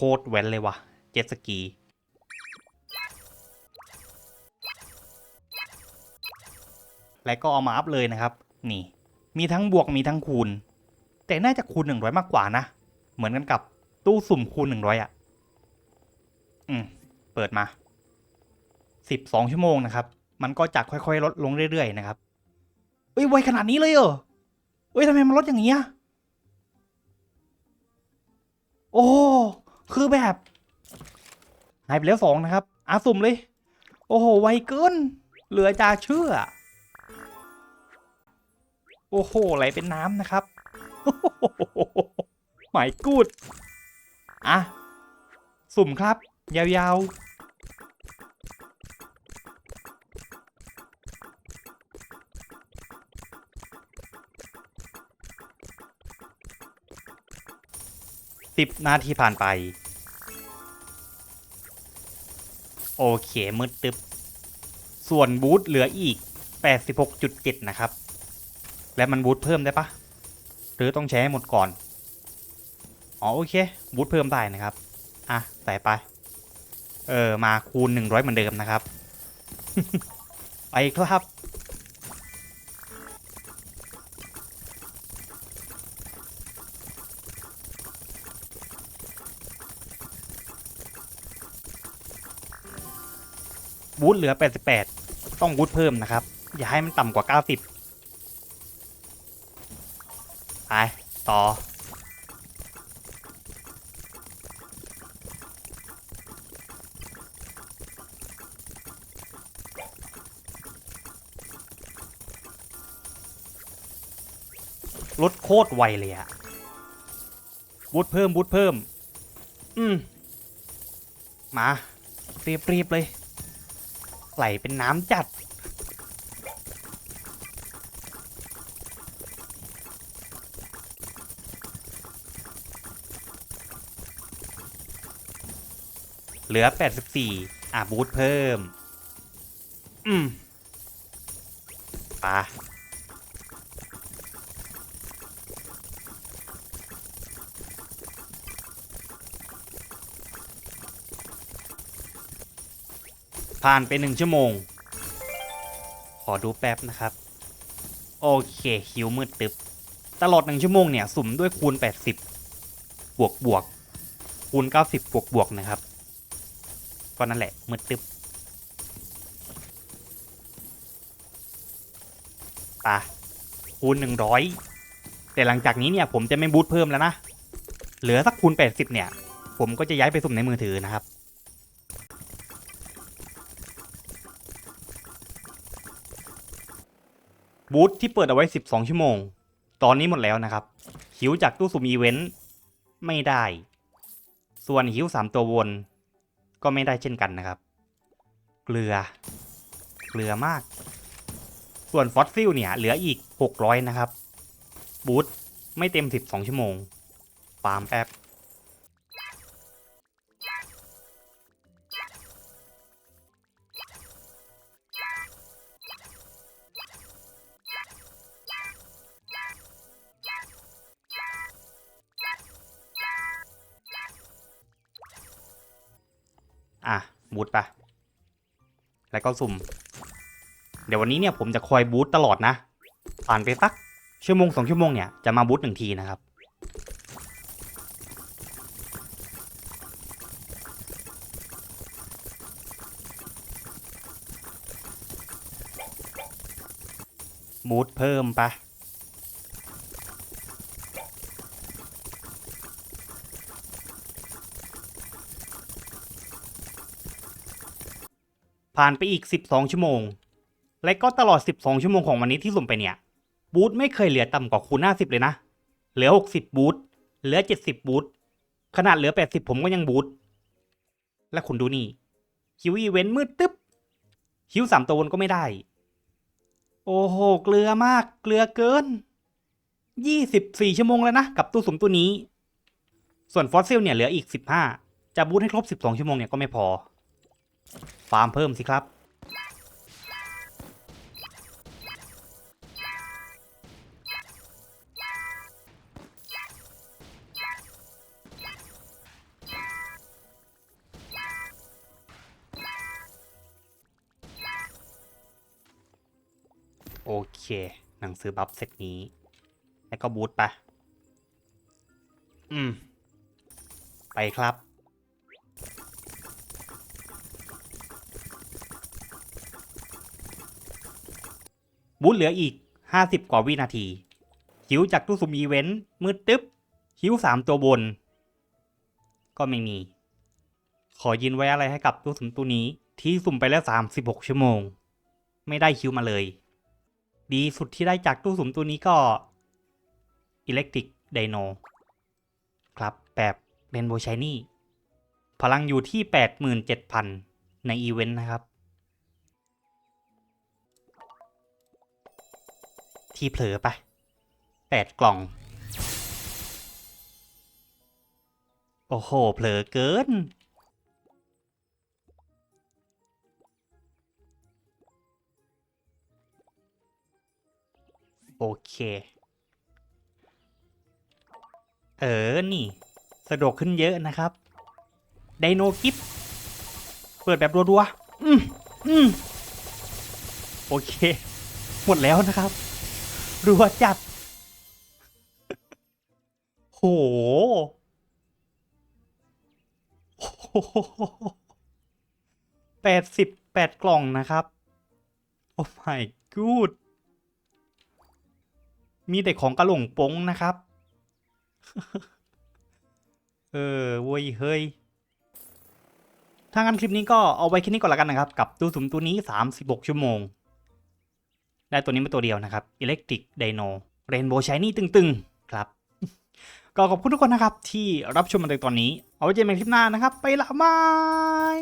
โคตรแว้นเลยวะเจ็ตสกี และก็เอามาอัพเลยนะครับ นี่ มีทั้งบวกมีทั้งคูณ แต่น่าจะคูณหนึ่งร้อยมากกว่านะ เหมือนกันกับตู้สุ่มคูณหนึ่งร้อยอะ อืม เปิดมาสิบสองชั่วโมงนะครับ มันก็จะค่อยๆ ลดลงเรื่อยๆ นะครับ เอ้ยไวขนาดนี้เลยเหรอเอ้ยทำไมมันลดอย่างนี้อะโอ้ คือแบบหายไปแล้วสองนะครับอาสุ่มเลย โอ้โห ไวเกิน เหลือจะเชื่อ โอ้โห ไหลเป็นน้ำนะครับหมายกูด อะ สุ่มครับ ยาวๆ สิบนาทีผ่านไป โอเคมืดตึบ ส่วนบูทเหลืออีก 86.7 นะครับ และมันบูทเพิ่มได้ปะหรือต้องใช้ให้หมดก่อน อ๋อโอเค บูทเพิ่มได้นะครับ อะ ใส่ไป เออ มาคูณ 100 เหมือนเดิมนะครับ ไปครับ บูทเหลือ 88 ต้องบูทเพิ่มนะครับ อย่าให้มันต่ำกว่า 90 ไป ต่อลดโคตรไวเลยอะบูทเพิ่มบูทเพิ่ม อืม มาเรียบๆเลย ไหลเป็นน้ำจัด เหลือ 84 อะ บูทเพิ่ม อืมไปะ ผ่านไปหนึ่งชั่วโมง ขอดูแป๊บนะครับ โอเคคิวมืดตึบ ตลอดหนึ่งชั่วโมงเนี่ย สุ่มด้วยคูณ 80 บวกบวกคูณ 90 บวกบวกนะครับ ก็นั่นแหละมืดตึบปะคูณ 100 แต่หลังจากนี้เนี่ยผมจะไม่บูทเพิ่มแล้วนะ เหลือสักคูณ 80 เนี่ย ผมก็จะย้ายไปสุ่มในมือถือนะครับ บูธที่เปิดเอาไว้ 12 ชั่วโมง ตอนนี้หมดแล้วนะครับ หิวจากตู้สุ่มอีเวนต์ ไม่ได้ ส่วนหิว 3 ตัววน ก็ไม่ได้เช่นกันนะครับ เกลือ เกลือมาก ส่วนฟอสซิลเนี่ยเหลืออีก 600 นะครับ บูธไม่เต็ม 12 ชั่วโมง ปาล์มแป๊ อะบูทไป แล้วก็สุ่ม เดี๋ยววันนี้เนี่ยผมจะคอยบูทตลอดนะ ผ่านไปสักชั่วโมงสองชั่วโมงเนี่ยจะมาบูทหนึ่งทีนะครับ บูทเพิ่มไป ผ่านไปอีก 12 ชั่วโมง และก็ตลอด 12 ชั่วโมงของวันนี้ที่สุ่มไปเนี่ย บูทไม่เคยเหลือต่ำกว่าคูณ50 เลยนะ เหลือ 60 บูทเหลือ 70 บูทขนาดเหลือ 80 ผมก็ยังบูทและคุณดูนี่ คิวอีเวนต์มืดตึ๊บ คิวสามตัววนก็ไม่ได้ โอ้โห เกลือมาก เกลือเกิน 24 ชั่วโมงแล้วนะ กับตู้สุ่มตัวนี้ ส่วนฟอสซิลเนี่ยเหลืออีก 15 จะบูทให้ครบ 12 ชั่วโมงเนี่ยก็ไม่พอ ฟาร์มเพิ่มสิครับ โอเค หนังสือบัฟเซตนี้ แล้วก็บูทไป อืม ไปครับ บูทเหลืออีก 50 กว่าวินาทีหิวจากตู้สุ่มอีเวนต์มืดตึ๊บหิวสามตัวบน ก็ไม่มี ขอยินไว้อะไรให้กับตู้สุ่มตัวนี้ที่สุ่มไปแล้ว 36 ชั่วโมง ไม่ได้คิวมาเลย ดีสุดที่ได้จากตู้สุ่มตัวนี้ก็ Electric Dino ครับแบบเรนโบว์ช n นี่ พลังอยู่ที่ 87,000 ในอีเวนต์นะครับ ที่เผลอไป8กล่อง โอ้โห เผลอเกิน โอเค เออ นี่ สะดวกขึ้นเยอะนะครับ ไดโนกิฟเปิดแบบรัวๆ อืมอืมโอเค หมดแล้วนะครับ รัวจัด โห แปดสิบแปดกล่องนะครับ โอ้ my god มีแต่ของกระหลงป้งนะครับ เออเว้ยเฮ้ยถ้างั้นคลิปนี้ก็เอาไว้แค่นี้ก่อนละกันนะครับ กับตู้สุ่มตัวนี้ 36 ชั่วโมง ได้ตัวนี้มาตัวเดียวนะครับ Electric Dino Rainbow Shiny ตึงๆ ครับ ก็ขอบคุณทุกคนนะครับที่รับชมมาถึงตอนนี้ เอาไว้เจอกันใหม่คลิปหน้านะครับ ไปละบาย